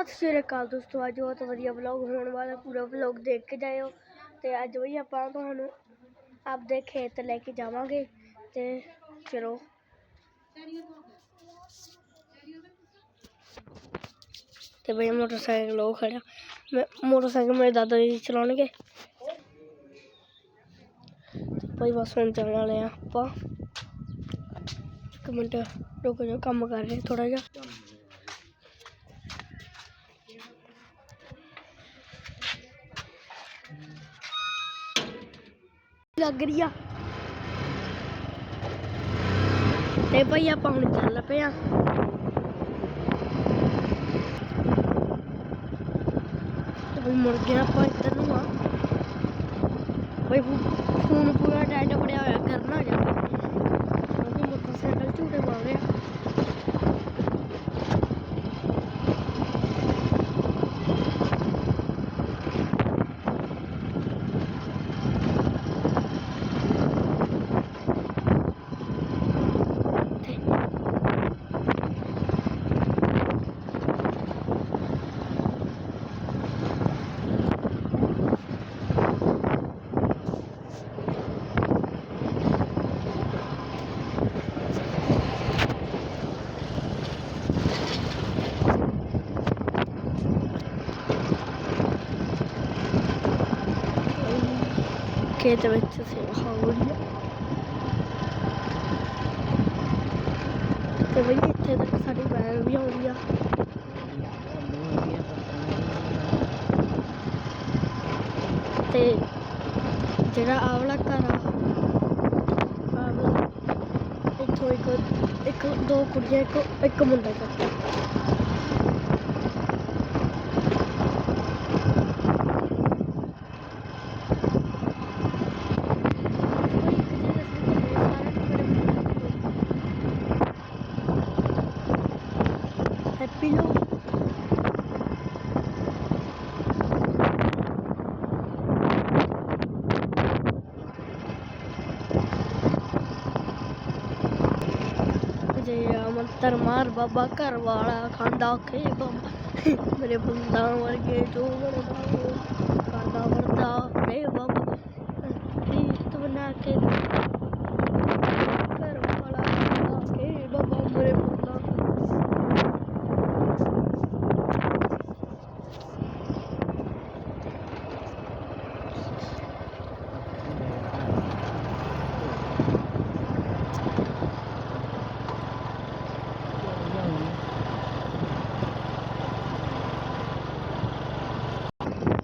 ਸਤਿ ਸ਼੍ਰੀ ਅਕਾਲ ਦੋਸਤੋ ਅੱਜ ਬਹੁਤ ਵਧੀਆ ਵਲੌਗ ਹੋਣ ਵਾਲਾ ਪੂਰਾ ਵਲੌਗ ਦੇਖ ਕੇ ਜਾਇਓ। ਤੇ ਅੱਜ ਵੀ ਆਪਾਂ ਤੁਹਾਨੂੰ ਆਪਦੇ ਖੇਤ ਲੈ ਕੇ ਜਾਵਾਂਗੇ ਤੇ ਚਲੋ। ਤੇ ਬਈ ਮੋਟਰਸਾਈਕਲ ਉਹ ਖੜਿਆ ਮੈਂ ਮੋਟਰਸਾਈਕਲ ਮੇਰੇ ਦਾਦਾ ਜੀ ਚਲਾਉਣਗੇ। ਤੇ ਬਈ ਬਸ ਹੁਣ ਚੱਲਣ ਵਾਲੇ ਆ ਆਪਾਂ। ਇੱਕ ਮਿੰਟ ਰੁਕ ਜਾਓ, ਕੰਮ ਕਰ ਰਹੇ ਥੋੜਾ ਜਿਹਾ। ਲੱਗ ਰਹੀ ਆ। ਤੇ ਭਾਈ ਆਪਾਂ ਹੁਣ ਚੱਲ ਪਏ ਆ। ਤੇ ਮੁੜ ਗਏ ਆਪਾਂ ਇੱਧਰ ਨੂੰ ਆ। ਬਈ ਫੋਨ ਪੂਰਾ ਡੈਡ ਪੜਿਆ ਹੋਇਆ ਕਰਨਾ ਜਾ ਕਿਉਂਕਿ ਮੋਟਰਸਾਈਕਲ ਝੂਟੇ ਮਾਰ ਰਿਹਾ ਤੇ ਖੇਤ ਵਿੱਚ ਸੇਵਾ ਹੋ ਰਹੀ ਹੈ ਤੇ ਬਈ ਇੱਥੇ ਤੱਕ ਸਾਡੀ ਵੈਨ ਵੀ ਆਉਂਦੀ ਆ ਤੇ ਜਿਹੜਾ ਆਹ ਵਾਲਾ ਘਰ ਆ ਆਹ ਵਾਲਾ ਇੱਥੋਂ ਇੱਕ ਇੱਕ ਦੋ ਕੁੜੀਆਂ ਇੱਕ ਇੱਕ ਮੁੰਡਾ ਕਰਦਾ ਹੈਪੀ ਲੋ ਜੇ ਧਰਮਾਰ ਬਾਬਾ ਘਰ ਵਾਲਾ ਖਾਂਦਾ ਖੇ ਮੇਰੇ ਬੰਦਾ ਵਰਗੇ ਜੋ ਵਰਦਾ ਖਾਂਦਾ ਵਰਦਾ ਰੇ ਬਾਬਾ ਪ੍ਰੀਤ ਬਣਾ ਕੇ ਘਰ ਵਾਲਾ ਖਾਂਦਾ ਖੇ ਬਾਬਾ ਮੇਰੇ ਬੰਦਾ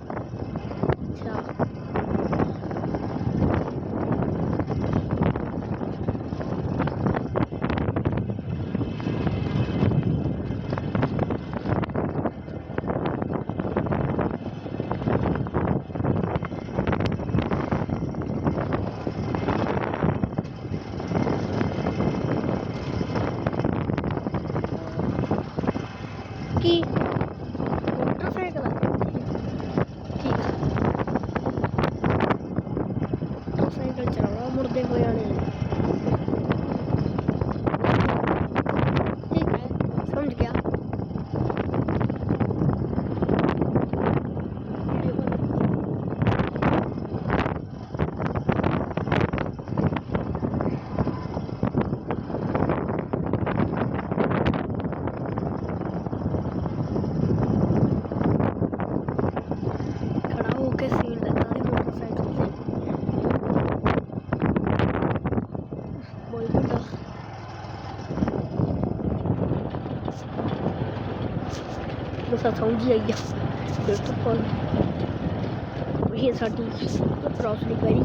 ਅੱਛਾ ਕੀ ਮੋਟਰਸਾਈਕਲ ਆ? ਠੀਕ ਆ ਮੋਟਰਸਾਈਕਲ ਚਲਾਉਣਾ ਮੁੜਦੇ ਹੋਏ ਆਣੇ ਠੀਕ ਹੈ ਸਮਝ ਗਿਆ ਖੜਾ ਹੋ ਕੇ ਸੀਨ ਲੈਂਦਾ ਸੀ ਮੋਟਰਸਾਈਕਲ ਤੇ ਬੋਲ ਮੁੰਡਾ ਬਸ ਸਮਝ ਆਈ ਆ। ਬਿਲਕੁਲ ਇਹ ਸਾਡੀ ਕ੍ਰਾਸ ਨਹੀਂ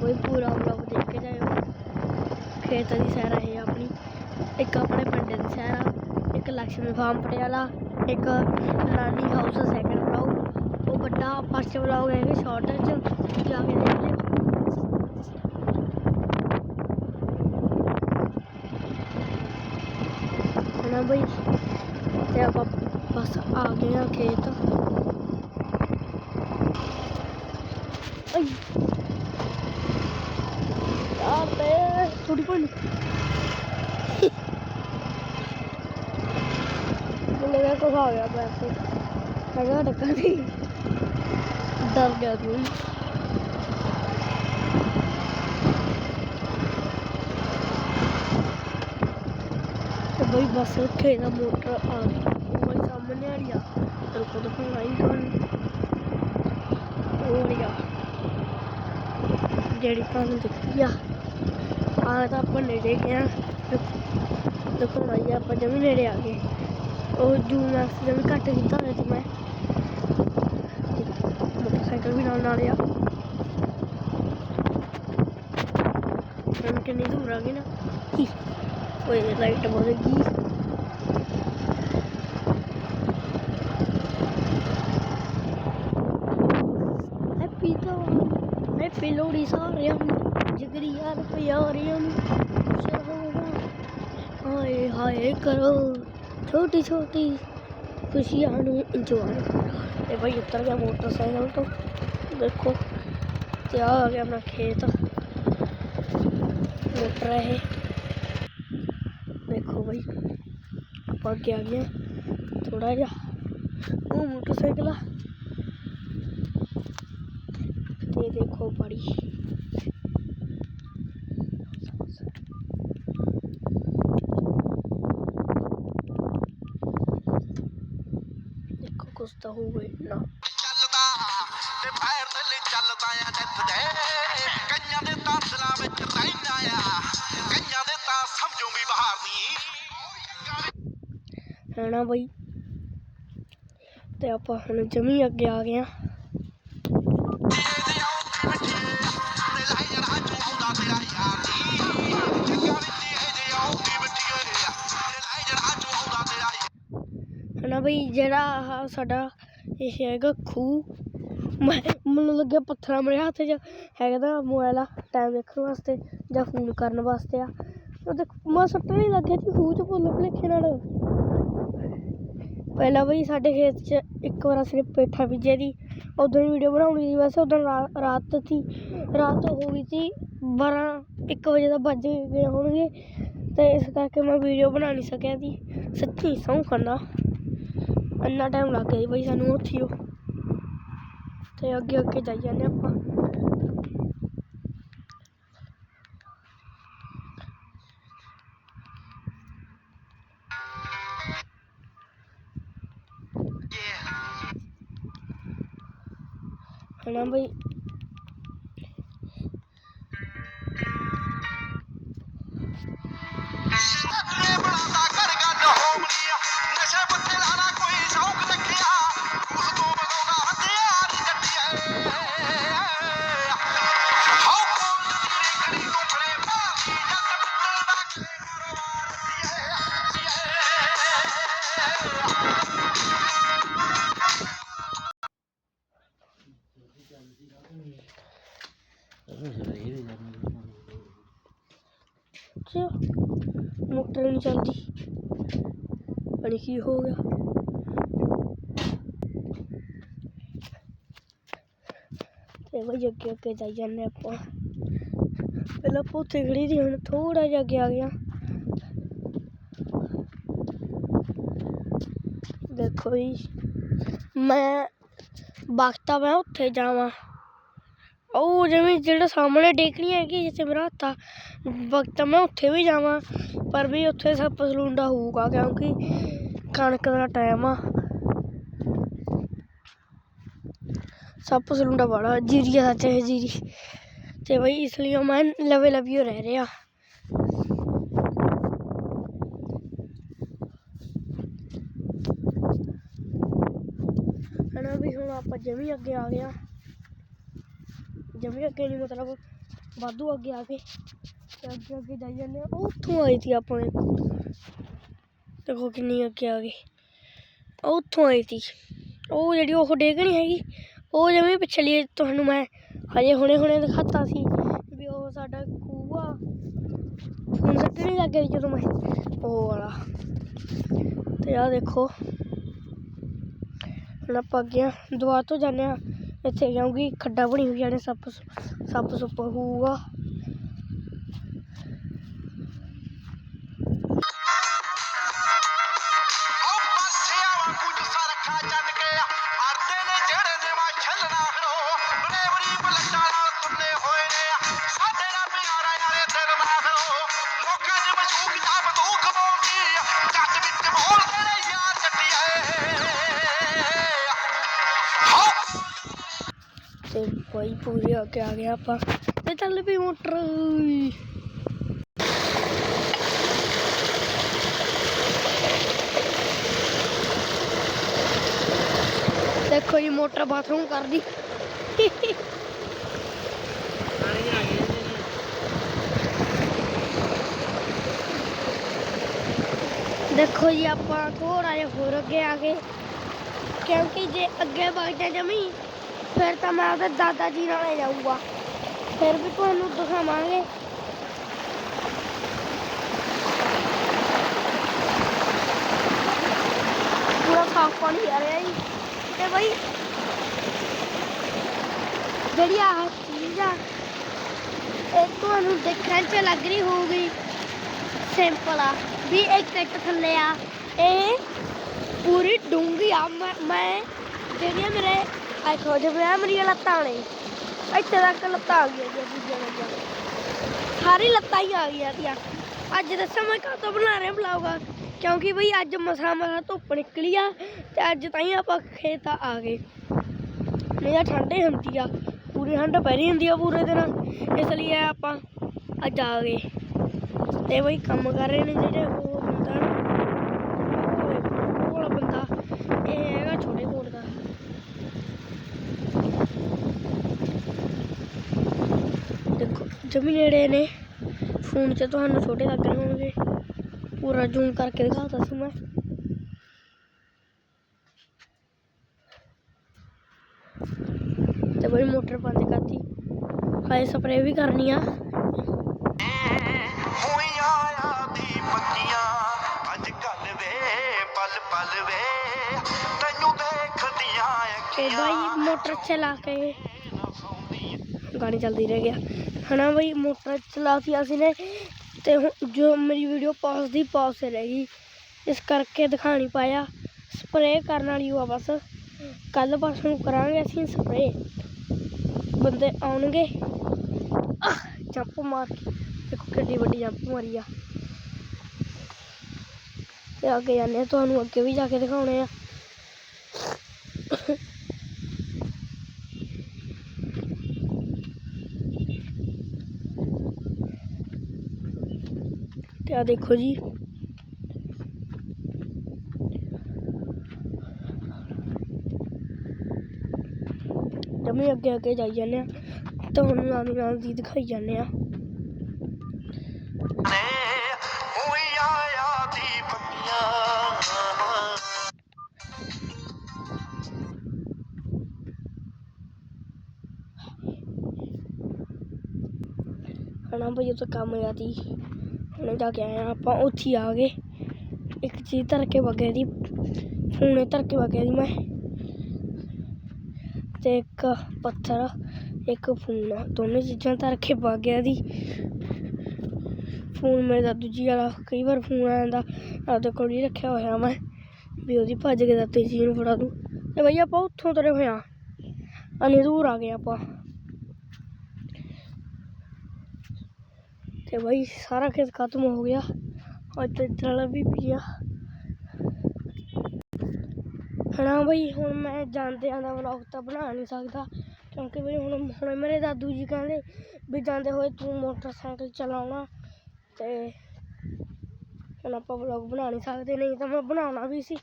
ਕੋਈ ਪੂਰਾ ਵਲੌਗ ਦੇਖ ਕੇ ਜਾਇਓ। ਖੇਤ ਦੀ ਸੈਰ ਆ ਆਪਣੀ, ਇੱਕ ਆਪਣੇ ਪਿੰਡ ਦੀ ਸੈਰ ਆ ਇੱਕ ਲక్ష్ਮੀ ਫਾਰਮ ਪਟਿਆਲਾ, ਇੱਕ ਰਾਨੀ ਹਾਊਸ ਸੈਕੰਡ ਬਲੌਗ ਉਹ ਵੱਡਾ ਫਸਟ ਬਲੌਗ ਹੈ ਸ਼ਾਰਟ ਚ। ਜਾ ਕੇ ਦੇਖ ਲਿਓ ਹਨਾ ਬਈ ਤੇ ਆਪਾਂ ਬਸ ਆ ਗਏ ਆ ਖੇਤ। ਅਈ ਰੋਟੀ ਪਾਣੀ ਮੈਨੂੰ ਲੱਗਾ ਕੁਛ ਆ ਗਿਆ ਬੈਠ ਹੈਗਾ ਡੱਕਾ ਦੀ। ਡਰ ਗਿਆ ਤੂੰ। ਤੇ ਬਈ ਬਸ ਉੱਥੇ ਦਾ ਮੋਟਰ ਆ ਗਈ ਉਹ ਬਈ ਸਾਹਮਣੇ ਆ ਰਹੀ ਆ ਤੇ ਖੁਦ ਦਿਖਾਉਣਾ ਹੀ ਤੁਹਾਨੂੰ ਜਿਹੜੀ ਤੁਹਾਨੂੰ ਦਿੱਤੀ ਆ। ਆ ਤਾਂ ਆਪਾਂ ਨੇੜੇ ਗਏ ਆ। ਦਿਖਾਉਣਾ ਹੀ ਆਪਾਂ ਜਮੀ ਨੇੜੇ ਆ ਗਏ। ਉਹ ਜੂਮ ਐਕਸ ਜਮੀ ਘੱਟ ਕੀਤਾ ਹੋਇਆ ਸੀ ਮੈਂ। ਮੋਟਰਸਾਈਕਲ ਵੀ ਨਾਲ ਨਾਲ ਆ। ਹੁਣ ਕਿੰਨੀ ਦੂਰ ਆ ਗਈ ਨਾ। ਹੀ, ਓਏ ਲਾਈਟ ਬਹੁਤ ਗਈ ਹੈਪੀ ਤਾਂ ਹੈਪੀ ਸਾਰਿਆਂ ਨੂੰ ਜਿਗਰੀ ਯਾਰ ਪਿਆਰਿਆਂ ਨੂੰ ਚਲੋ ਹਾਏ ਹਾਏ ਕਰੋ, ਛੋਟੀ ਛੋਟੀ ਖੁਸ਼ੀਆਂ ਨੂੰ ਇੰਜੋਏ ਤੇ ਭਾਈ ਉੱਤਰ ਗਿਆ ਮੋਟਰਸਾਈਕਲ ਤੋਂ। ਦੇਖੋ, ਤੇ ਆਹ ਆ ਗਿਆ ਆਪਣਾ ਖੇਤ। ਮੋਟਰ ਹੈ ਦੇਖੋ ਭਾਈ ਆਪਾਂ ਅੱਗੇ ਆ ਗਏ ਥੋੜਾ ਜਿਹਾ। ਉਹ ਮੋਟਰਸਾਈਕਲ ਆ। ਤੇ ਦੇਖੋ ਬੜੀ ਦੇਖੋ ਕੁਛ ਤਾਂ ਹੋਵੇ ਨਾ। ਚੱਲਦਾ ਤੇ ਪੈਰ ਥੱਲੇ ਚੱਲਦਾ ਆ ਨਿੱਤ ਦੇ। ਕਈਆਂ ਦੇ ਤਾਂ ਦਿਲਾਂ ਵਿੱਚ ਰਹਿਣਾ ਆ ਕਈਆਂ ਦੇ ਤਾਂ ਸਮਝੋ ਵੀ ਬਾਹਰ ਨਹੀਂ ਹੈ ਨਾ ਬਈ? ਤੇ ਆਪਾਂ ਹੁਣ ਜਮੀ ਅੱਗੇ ਆ ਗਏ ਆ ਬਈ ਜਿਹੜਾ ਆਹ ਸਾਡਾ ਇਹ ਹੈਗਾ ਖੂਹ। ਮੈਂ ਮੈਨੂੰ ਲੱਗਿਆ ਪੱਥਰਾਂ ਮੇਰੇ ਹੱਥ 'ਚ। ਹੈਗਾ ਤਾਂ ਮੋਬਾਈਲ ਆ ਟਾਈਮ ਦੇਖਣ ਵਾਸਤੇ ਜਾਂ ਫੋਨ ਕਰਨ ਵਾਸਤੇ ਆ। ਉਹ ਦੇਖ, ਮੈਂ ਸੱਟ ਨਹੀਂ ਲੱਗਿਆ ਸੀ ਖੂਹ 'ਚ ਭੁੱਲ ਭੁਲੇਖੇ ਨਾਲ। ਪਹਿਲਾਂ ਬਈ ਸਾਡੇ ਖੇਤ 'ਚ ਇੱਕ ਵਾਰ ਅਸੀਂ ਪੇਠਾ ਬੀਜਿਆ ਦੀ ਉਦੋਂ ਵੀਡੀਓ ਬਣਾਉਣੀ ਸੀ, ਵੈਸੇ ਉਦੋਂ ਰਾਤ ਸੀ। ਰਾਤ ਹੋ ਗਈ ਸੀ 12 1 ਵਜੇ ਦਾ ਵੱਜ ਗਏ ਹੋਣਗੇ। ਤੇ ਇਸ ਕਰਕੇ ਮੈਂ ਵੀਡੀਓ ਬਣਾ ਨਹੀਂ ਸਕਿਆ ਸੀ ਸੱਚੀ ਸਹੁੰ ਖਾਨਾ ਇੰਨਾ ਟਾਈਮ ਲੱਗ ਗਿਆ ਜੀ ਬਈ ਸਾਨੂੰ ਉੱਥੇ ਉਹ ਤੇ ਅੱਗੇ ਅੱਗੇ ਜਾਈ ਜਾਂਦੇ ਆਪਾਂ ਹਨਾ ਬਈ ਨਹੀਂ ਚੱਲਦੀ। ਪਤਾ ਕੀ ਹੋ ਗਿਆ। ਤੇ ਬਈ ਅੱਗੇ ਅੱਗੇ ਜਾਈ ਜਾਂਦੇ ਆਪਾਂ। ਪਹਿਲਾਂ ਆਪਾਂ ਖੜੀ ਸੀ, ਹੁਣ ਥੋੜਾ ਜਿਹਾ ਅੱਗੇ ਆ ਗਿਆ ਦੇਖੋ ਜੀ, ਮੈਂ ਵਕਤਾ ਮੈਂ ਉੱਥੇ ਜਾਵਾਂ। ਉਹ ਜਿਵੇਂ ਜਿਹੜਾ ਸਾਹਮਣੇ ਡੇਕਣੀ ਹੈਗੀ, ਜਿੱਥੇ ਮੇਰਾ ਹੱਥ ਆ, ਵਕਤ ਮੈਂ ਉੱਥੇ ਵੀ ਜਾਵਾਂ। ਪਰ ਵੀ ਉੱਥੇ ਸੱਪ ਸਲੂੰਡਾ ਹੋਊਗਾ ਕਿਉਂਕਿ ਕਣਕ ਦਾ ਟਾਈਮ ਆ। ਸੱਪ ਸਲੂੰਡਾ ਬੜਾ ਜੀਰੀਆ ਆ ਸੱਚ ਇਹ ਜੀਰੀ। ਤੇ ਬਈ ਇਸ ਲਈ ਮੈਂ ਲਵੇ ਲਵਿਓ ਰਹਿ ਰਿਹਾ। ਹਨਾ ਵੀ ਹੁਣ ਆਪਾਂ ਜਮੀ ਅੱਗੇ ਆ ਗਿਆ ਜਮੀ ਅੱਗੇ ਨਹੀਂ ਮਤਲਬ ਵਾਧੂ ਅੱਗੇ ਆ ਗਏ। ਅੱਗੇ ਅੱਗੇ ਜਾਈ ਜਾਂਦੇ ਆ ਉਹ ਉੱਥੋਂ ਆਈ ਸੀ ਆਪਾਂ ਦੇਖੋ ਕਿੰਨੀ ਅੱਗੇ ਆ ਗਈ। ਉਹ ਉੱਥੋਂ ਆਈ ਸੀ। ਉਹ ਜਿਹੜੀ ਉਹ ਡੇਗਣੀ ਹੈਗੀ। ਉਹ ਜਿਵੇਂ ਪਿਛਲੀ ਤੁਹਾਨੂੰ ਮੈਂ ਹਜੇ ਹੁਣੇ ਹੁਣੇ ਦਿਖਾਤਾ ਸੀ ਵੀ ਉਹ ਸਾਡਾ ਖੂਹ ਆ ਸੱਟਣ ਲੱਗ ਗਿਆ ਸੀ ਜਦੋਂ ਮੈਂ। ਉਹ ਵਾਲਾ। ਤੇ ਆਹ ਦੇਖੋ। ਹੁਣ ਆਪਾਂ ਅੱਗੇ ਆ। ਦੁਆ ਤੋਂ ਜਾਂਦੇ ਆ ਇੱਥੇ ਕਿਉਂਕਿ ਖੱਡਾ ਬਣੀ ਹੋਈ ਜਾਣੇ ਸੱਪ ਸੱਪ ਸੁੱਪ ਹੋਊਗਾ। ਪੂਰੀ ਹੋ ਕੇ ਆ ਗਏ ਆਪਾਂ। ਤੇ ਚੱਲ ਪਈ ਮੋਟਰ। ਦੇਖੋ ਜੀ, ਮੋਟਰ ਬਾਥਰੂਮ ਕਰਦੀ। ਦੇਖੋ ਜੀ, ਆਪਾਂ ਥੋੜਾ ਜਿਹਾ ਹੋਰ ਅੱਗੇ ਆ ਗਏ। ਕਿਉਂਕਿ ਜੇ ਅੱਗੇ ਵਗ ਜਾ ਜਮੀ ਫਿਰ ਤਾਂ ਮੈਂ ਉਹਦੇ ਦਾਦਾ ਜੀ ਨਾਲ ਜਾਊਗਾ ਫਿਰ ਵੀ ਤੁਹਾਨੂੰ ਦਿਖਾਵਾਂਗੇ। ਪੂਰਾ ਸਾਫ਼ ਪਾਣੀ ਆ ਰਿਹਾ ਜੀ। ਤੇ ਬਈ ਜਿਹੜੀ ਆਹ ਚੀਜ਼ ਆ, ਇਹ ਤੁਹਾਨੂੰ ਦੇਖਣ 'ਚ ਲੱਗ ਰਹੀ ਹੋਊਗੀ। ਸਿੰਪਲ ਆ। ਵੀ ਇੱਕ ਇੱਕ ਥੱਲੇ ਆ। ਇਹ ਪੂਰੀ ਡੂੰਗੀ ਆ। ਮੈਂ ਮੈਂ ਜਿਹੜੀਆਂ ਮੇਰੇ ਆਖੋ ਜਿਵੇਂ ਮੇਰੀਆਂ ਲੱਤਾਂ ਨੇ ਇੱਥੇ ਤੱਕ ਲੱਤਾਂ ਆ ਗਈਆਂ ਜੀ, ਦੂਜੀਆਂ ਲੱਗੀਆਂ ਸਾਰੀ ਲੱਤਾਂ ਹੀ ਆ ਗਈਆਂ ਤੀਆਂ। ਅੱਜ ਦੱਸਾਂ ਮੈਂ ਕਾਹਤੋਂ ਬਣਾ ਰਿਹਾ ਬਲੌਗ। ਕਿਉਂਕਿ ਬਈ ਅੱਜ ਮਸਾ ਮਸਾ ਧੁੱਪ ਨਿਕਲੀ ਆ ਤੇ ਅੱਜ ਤਾਂ ਹੀ ਆਪਾਂ ਖੇਤ ਆ ਗਏ। ਨਹੀਂ ਤਾਂ ਠੰਡੇ ਹੁੰਦੀ ਆ। ਪੂਰੀ ਠੰਡ ਪੈ ਰਹੀ ਹੁੰਦੀ ਆ ਪੂਰੇ ਦਿਨ। ਇਸ ਲਈ ਆਪਾਂ ਅੱਜ ਆ ਗਏ। ਤੇ ਬਈ ਕੰਮ ਕਰ ਰਹੇ ਨੇ ਜਿਹੜੇ ਉਹ ਵਾਲਾ ਬੰਦਾ ਇਹ ਹੈਗਾ ਛੋਟੇ ਕੋਟ ਦਾ ਦੇਖੋ ਜਮੀ ਨੇੜੇ ਨੇ, ਫੋਨ 'ਚ ਤੁਹਾਨੂੰ ਛੋਟੇ ਲੱਗ ਰਹੇ ਹੋਣਗੇ। ਪੂਰਾ ਜ਼ੂਮ ਕਰਕੇ ਦਿਖਾਤਾ ਸੀ ਮੈਂ। ਤੇ ਬਈ ਮੋਟਰ ਬੰਦ ਕਰਤੀ। ਹਾਏ ਸਪਰੇਅ ਵੀ ਕਰਨੀ ਆ। ਤੇ ਬਾਈ, ਮੋਟਰ ਚਲਾ ਕੇ ਗਾਣੀ ਚੱਲਦੀ ਰਹਿ ਗਿਆ। ਹਨਾ ਬਈ, ਮੋਟਰ ਚਲਾਤੀ ਅਸੀਂ ਨੇ ਤੇ ਜੋ ਮੇਰੀ ਵੀਡੀਓ ਪਾਸ ਦੀ ਪਾਸ ਤੇ ਰਹਿ ਗਈ। ਇਸ ਕਰਕੇ ਦਿਖਾ ਨਹੀਂ ਪਾਇਆ। ਸਪਰੇਅ ਕਰਨ ਵਾਲੀ ਉਹ ਆ ਬਸ। ਕੱਲ ਪਰਸੋਂ ਨੂੰ ਕਰਾਂਗੇ ਅਸੀਂ ਸਪਰੇਅ ਬੰਦੇ ਆਉਣਗੇ। ਜੰਪ ਮਾਰ ਕੇ। ਦੇਖੋ ਕਿੰਨੀ ਵੱਡੀ ਜੰਪ ਮਾਰੀ ਆ। ਤੇ ਅੱਗੇ ਜਾਂਦੇ ਆ, ਤੁਹਾਨੂੰ ਅੱਗੇ ਵੀ ਜਾ ਕੇ ਦਿਖਾਉਣੇ ਆ। ਆ ਦੇਖੋ ਜੀ। ਜਮੀ ਅੱਗੇ ਅੱਗੇ ਜਾਈ ਜਾਂਦੇ ਆ। ਤੁਹਾਨੂੰ ਨਾਲ ਨਾਲ ਦੀ ਦਿਖਾਈ ਜਾਂਦੇ ਆ। ਨੇ ਹੋਈਆਂ ਆ ਦੀ ਪੱਕੀਆਂ ਹਨਾ ਬਈ ਉਹ ਕੰਮ ਆਤੀ ਹੁਣ ਜਾ ਕੇ ਆਏ ਆ ਆਪਾਂ ਉੱਥੇ ਆ ਗਏ। ਇੱਕ ਚੀਜ਼ ਧਰ ਕੇ ਵਗਿਆ ਦੀ ਫੋਨੇ ਧਰ ਕੇ ਵਗਿਆ ਦੀ ਮੈਂ। ਤੇ ਇੱਕ ਪੱਥਰ, ਇੱਕ ਫੋਨ ਦੋਨੇ ਚੀਜ਼ਾਂ ਧਰ ਕੇ ਵਗਿਆ ਦੀ। ਫੋਨ ਮੇਰੇ ਦਾ ਦੂਜੀ ਵਾਲਾ, ਕਈ ਵਾਰ ਫੋਨ ਆ ਜਾਂਦਾ, ਆਪਦੇ ਕੋਲ ਹੀ ਰੱਖਿਆ ਹੋਇਆ ਮੈਂ, ਵੀ ਉਹਦੀ ਭੱਜ ਕੇ ਦਾ ਤੇਜੀ ਨੂੰ ਫੜਾ ਦੂੰ। ਤੇ ਬਈ ਆਪਾਂ ਉੱਥੋਂ ਤਰੇ ਹੋਇਆ ਅਨੇ ਦੂਰ ਆ ਗਏ ਆਪਾਂ। ਤੇ ਬਈ ਸਾਰਾ ਖੇਤ ਖਤਮ ਹੋ ਗਿਆ। ਅੱਜ ਤੇ ਇੱਧਰ ਵਾਲਾ ਵੀ ਪਿਆ। ਹਣਾ ਬਈ, ਹੁਣ ਮੈਂ ਜਾਂਦਿਆਂ ਦਾ ਵਲੌਗ ਤਾਂ ਬਣਾ ਨਹੀਂ ਸਕਦਾ। ਕਿਉਂਕਿ ਬਈ ਹੁਣ ਹੁਣ ਮੇਰੇ ਦਾਦੂ ਜੀ ਕਹਿੰਦੇ ਵੀ ਜਾਂਦੇ ਹੋਏ ਤੂੰ ਮੋਟਰਸਾਈਕਲ ਚਲਾਉਣਾ। ਤੇ ਹੁਣ ਆਪਾਂ ਵਲੌਗ ਬਣਾ ਨਹੀਂ ਸਕਦੇ, ਨਹੀਂ ਤਾਂ ਮੈਂ ਬਣਾਉਣਾ ਵੀ ਸੀ,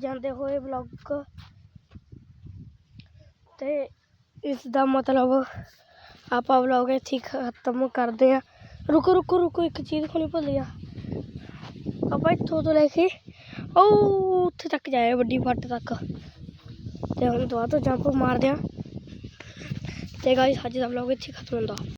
ਜਾਂਦੇ ਹੋਏ ਵਲੌਗ ਤੇ ਇਸ ਦਾ ਮਤਲਬ ਆਪਾਂ ਵਲੌਗ ਇੱਥੇ ਖਤਮ ਕਰਦੇ ਆ। ਰੁਕੋ ਰੁਕੋ ਰੁਕੋ, ਇੱਕ ਚੀਜ਼ ਕੋਣੀ ਭੁੱਲ ਗਿਆ ਆਪਾਂ ਇੱਥੋਂ ਤੋਂ ਲੈ ਕੇ ਉਹ ਉੱਥੇ ਤੱਕ ਜਾਏ ਵੱਡੀ ਫੱਟ ਤੱਕ। ਤੇ ਹੁਣ ਦੁਆ ਤੋਂ ਜੰਪ ਮਾਰਦੇ ਆ। ਤੇ ਗਾਇਸ ਅੱਜ ਦਾ ਵਲੌਗ ਇੱਥੇ ਖਤਮ ਹੁੰਦਾ।